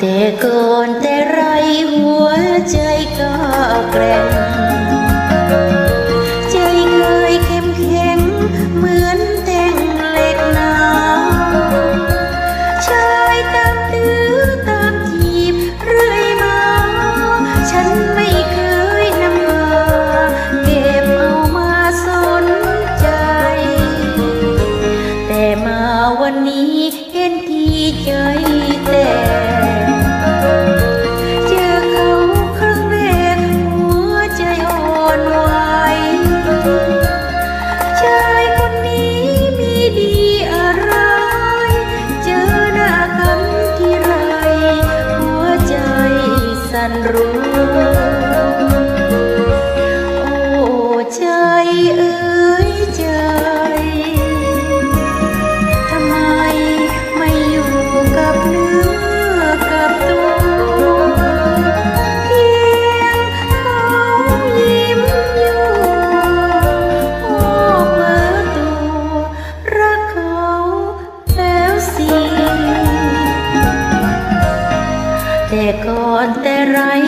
แต่ก่อนแต่ไรหัวใจก็แกร่ง outro right.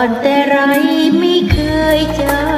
อนแต่ไรไม่เคยเจอ